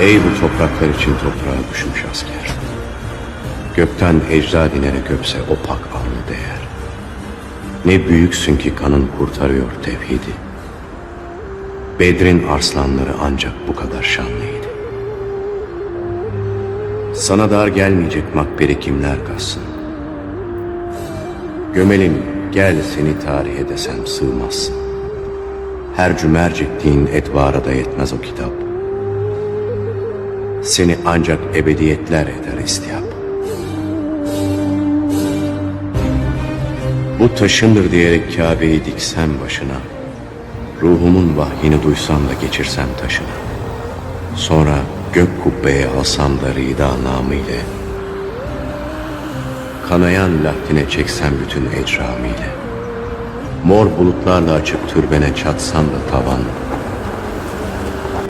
Ey bu topraklar için toprağa düşmüş asker. Gökten ecda dinerek öpse o pak alnı değer. Ne büyüksün ki kanın kurtarıyor tevhidi. Bedrin arslanları ancak bu kadar şanlıydı. Sana dar gelmeyecek makberi kimler kalsın? Gömelin gel seni tarihe desem sığmazsın. Her cümercik din etvara da yetmez o kitap. Seni ancak ebediyetler eder istiyap. Bu taşındır diyerek Kabe'yi diksem başına. Ruhumun vahyini duysam da geçirsem taşına. Sonra gök kubbeye alsam da rida namı ile. Kanayan lahdine çeksem bütün ecramı ile. Mor bulutlarla açıp türbene çatsam da tavan